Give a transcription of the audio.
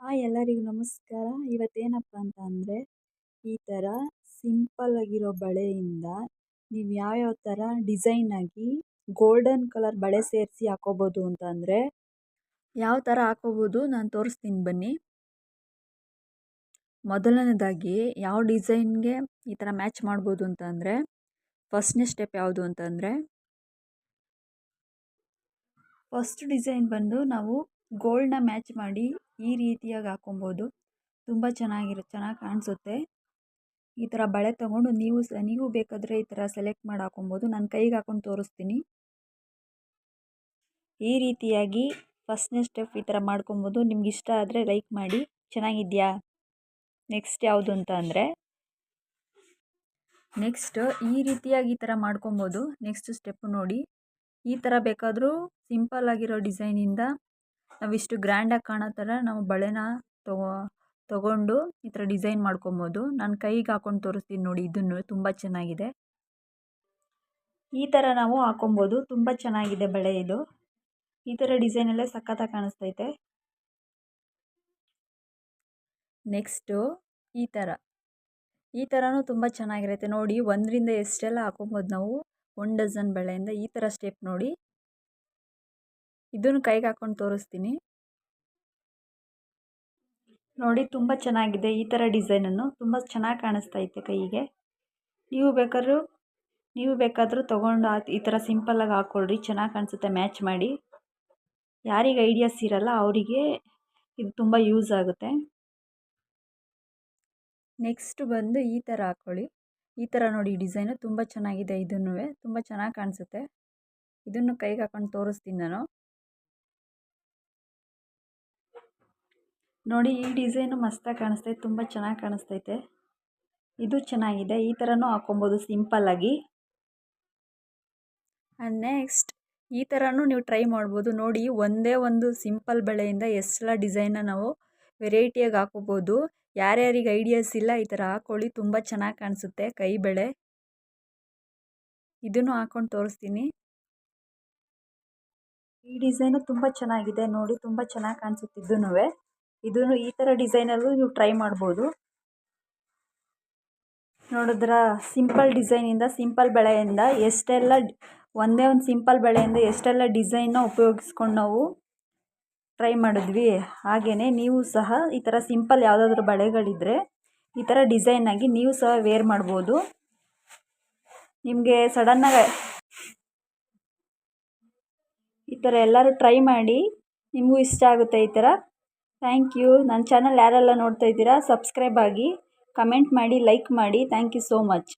Hi ಎಲ್ಲರಿಗೂ ನಮಸ್ಕಾರ. ಇವತ್ತೇನಪ್ಪ ಅಂತ ಅಂದರೆ ಈ ಥರ ಸಿಂಪಲ್ ಆಗಿರೋ ಬಳೆಯಿಂದ ನೀವು ಯಾವ್ಯಾವ ಥರ ಡಿಸೈನ್ ಆಗಿ ಗೋಲ್ಡನ್ ಕಲರ್ ಬಳೆ ಸೇರಿಸಿ ಹಾಕೋಬೋದು ಅಂತ ಅಂದರೆ ಯಾವ ಥರ ಹಾಕೋಬೋದು ನಾನು ತೋರಿಸ್ತೀನಿ ಬನ್ನಿ. ಮೊದಲನೇದಾಗಿ ಯಾವ ಡಿಸೈನ್ಗೆ ಈ ಥರ ಮ್ಯಾಚ್ ಮಾಡ್ಬೋದು ಅಂತ ಅಂದರೆ ಫಸ್ಟ್ನೇ ಸ್ಟೆಪ್ ಯಾವುದು ಅಂತಂದರೆ, ಫಸ್ಟ್ ಡಿಸೈನ್ ಬಂದು ನಾವು ಗೋಲ್ಡ್ನ ಮ್ಯಾಚ್ ಮಾಡಿ ಈ ರೀತಿಯಾಗಿ ಹಾಕೊಬೋದು. ತುಂಬ ಚೆನ್ನಾಗಿರು, ಚೆನ್ನಾಗಿ ಕಾಣಿಸುತ್ತೆ. ಈ ಥರ ಬಳೆ ತೊಗೊಂಡು ನೀವು ಸಹ ನೀವು ಬೇಕಾದರೆ ಈ ಥರ ಸೆಲೆಕ್ಟ್ ಮಾಡಿ ಹಾಕೊಬೋದು. ನಾನು ಕೈಗೆ ಹಾಕೊಂಡು ತೋರಿಸ್ತೀನಿ. ಈ ರೀತಿಯಾಗಿ ಫಸ್ಟ್ನೇ ಸ್ಟೆಪ್ ಈ ಥರ ಮಾಡ್ಕೊಬೋದು. ನಿಮ್ಗೆ ಇಷ್ಟ ಆದರೆ ಲೈಕ್ ಮಾಡಿ. ಚೆನ್ನಾಗಿದೆಯಾ? ನೆಕ್ಸ್ಟ್ ಯಾವುದು ಅಂತ ಅಂದರೆ ನೆಕ್ಸ್ಟ್ ಈ ರೀತಿಯಾಗಿ ಈ ಥರ ಮಾಡ್ಕೊಬೋದು. ನೆಕ್ಸ್ಟ್ ಸ್ಟೆಪ್ ನೋಡಿ. ಈ ಥರ ಬೇಕಾದರೂ ಸಿಂಪಲ್ ಆಗಿರೋ ಡಿಸೈನಿಂದ ನಾವಿಷ್ಟು ಗ್ರ್ಯಾಂಡಾಗಿ ಕಾಣೋ ಥರ ನಾವು ಬಳೆನ ತಗೋ, ತಗೊಂಡು ಈ ಥರ ಡಿಸೈನ್ ಮಾಡ್ಕೊಬೋದು. ನಾನು ಕೈಗೆ ಹಾಕೊಂಡು ತೋರಿಸ್ತೀನಿ ನೋಡಿ, ಇದನ್ನು ತುಂಬ ಚೆನ್ನಾಗಿದೆ. ಈ ಥರ ನಾವು ಹಾಕೊಬೋದು. ತುಂಬ ಚೆನ್ನಾಗಿದೆ ಬಳೆ ಇದು. ಈ ಥರ ಡಿಸೈನೆಲ್ಲ ಸಖತ್ತಾಗಿ ಕಾಣಿಸ್ತೈತೆ. ನೆಕ್ಸ್ಟು ಈ ಥರ. ಈ ಥರನೂ ತುಂಬ ಚೆನ್ನಾಗಿರುತ್ತೆ. ನೋಡಿ, ಒಂದರಿಂದ ಎಷ್ಟೆಲ್ಲ ಹಾಕೊಬೋದು ನಾವು? ಒನ್ ಡಜನ್ ಬಳೆಯಿಂದ ಈ ಥರ ಸ್ಟೆಪ್ ನೋಡಿ. ಇದನ್ನು ಕೈಗೆ ಹಾಕೊಂಡು ತೋರಿಸ್ತೀನಿ. ನೋಡಿ ತುಂಬ ಚೆನ್ನಾಗಿದೆ ಈ ಥರ ಡಿಸೈನನ್ನು ತುಂಬ ಚೆನ್ನಾಗಿ ಕಾಣಿಸ್ತಾ ಐತೆ ಕೈಗೆ. ನೀವು ಬೇಕಾದ್ರೂ, ನೀವು ಬೇಕಾದರೂ ತೊಗೊಂಡು ಈ ಥರ ಸಿಂಪಲ್ಲಾಗಿ ಹಾಕ್ಕೊಳ್ರಿ ಚೆನ್ನಾಗಿ ಕಾಣಿಸುತ್ತೆ, ಮ್ಯಾಚ್ ಮಾಡಿ. ಯಾರಿಗೆ ಐಡಿಯಾಸ್ ಇರಲ್ಲ, ಅವರಿಗೆ ಇದು ತುಂಬ ಯೂಸ್ ಆಗುತ್ತೆ. ನೆಕ್ಸ್ಟ್ ಬಂದು ಈ ಥರ ಹಾಕ್ಕೊಳ್ಳಿ ಈ ಥರ ನೋಡಿ ಡಿಸೈನು ತುಂಬ ಚೆನ್ನಾಗಿದೆ ಇದನ್ನೂ ತುಂಬ ಚೆನ್ನಾಗಿ ಕಾಣಿಸುತ್ತೆ. ಇದನ್ನು ಕೈಗೆ ಹಾಕೊಂಡು ತೋರಿಸ್ತೀನಿ ನಾನು. ನೋಡಿ ಈ ಡಿಸೈನು ಮಸ್ತಾಗಿ ಕಾಣಿಸ್ತೈತೆ ತುಂಬ ಚೆನ್ನಾಗಿ ಕಾಣಿಸ್ತೈತೆ ಇದು. ಚೆನ್ನಾಗಿದೆ ಈ ಥರನೂ ಹಾಕೊಬೋದು ಸಿಂಪಲ್ಲಾಗಿ ಆ್ಯಂಡ್ ನೆಕ್ಸ್ಟ್ ಈ ಥರನೂ ನೀವು ಟ್ರೈ ಮಾಡ್ಬೋದು. ನೋಡಿ ಒಂದೇ ಒಂದು ಸಿಂಪಲ್ ಬಳೆಯಿಂದ ಎಷ್ಟೆಲ್ಲ ಡಿಸೈನ್ನ ನಾವು ವೆರೈಟಿಯಾಗಿ ಹಾಕೋಬೋದು ಯಾರ್ಯಾರಿಗೆ ಐಡಿಯಾಸ್ ಇಲ್ಲ ಈ ಥರ ಹಾಕ್ಕೊಳ್ಳಿ ತುಂಬ ಚೆನ್ನಾಗಿ ಕಾಣಿಸುತ್ತೆ ಕೈ ಬಳೆ. ಇದನ್ನು ಹಾಕೊಂಡು ತೋರಿಸ್ತೀನಿ. ಈ ಡಿಸೈನು ತುಂಬ ಚೆನ್ನಾಗಿದೆ ನೋಡಿ ತುಂಬ ಚೆನ್ನಾಗಿ ಕಾಣಿಸುತ್ತೆ ಇದೂ ಇದನ್ನು ಈ ಥರ ಡಿಸೈನಲ್ಲೂ ನೀವು ಟ್ರೈ ಮಾಡ್ಬೋದು. ನೋಡಿದ್ರ? ಸಿಂಪಲ್ ಡಿಸೈನಿಂದ, ಸಿಂಪಲ್ ಬಳೆಯಿಂದ, ಎಷ್ಟೆಲ್ಲ ಒಂದೇ ಒಂದು ಸಿಂಪಲ್ ಬಳೆಯಿಂದ ಎಷ್ಟೆಲ್ಲ ಡಿಸೈನ್ನ ಉಪಯೋಗಿಸ್ಕೊಂಡು ನಾವು ಟ್ರೈ ಮಾಡಿದ್ವಿ. ಹಾಗೆಯೇ ನೀವು ಸಹ ಈ ಥರ ಸಿಂಪಲ್ ಯಾವುದಾದ್ರೂ ಬಳೆಗಳಿದ್ದರೆ ಈ ಥರ ಡಿಸೈನಾಗಿ ನೀವು ಸಹ ವೇರ್ ಮಾಡ್ಬೋದು. ನಿಮಗೆ ಸಡನ್ನಾಗಿ ಈ ಥರ ಎಲ್ಲರೂ ಟ್ರೈ ಮಾಡಿ, ನಿಮಗೂ ಇಷ್ಟ ಆಗುತ್ತೆ ಈ ಥರ ಥ್ಯಾಂಕ್ ಯು ನನ್ನ ಚಾನಲ್ ಯಾರೆಲ್ಲ ನೋಡ್ತಾ ಇದ್ದೀರಾ ಸಬ್ಸ್ಕ್ರೈಬ್ ಆಗಿ ಕಮೆಂಟ್ ಮಾಡಿ ಲೈಕ್ ಮಾಡಿ. Thank you so much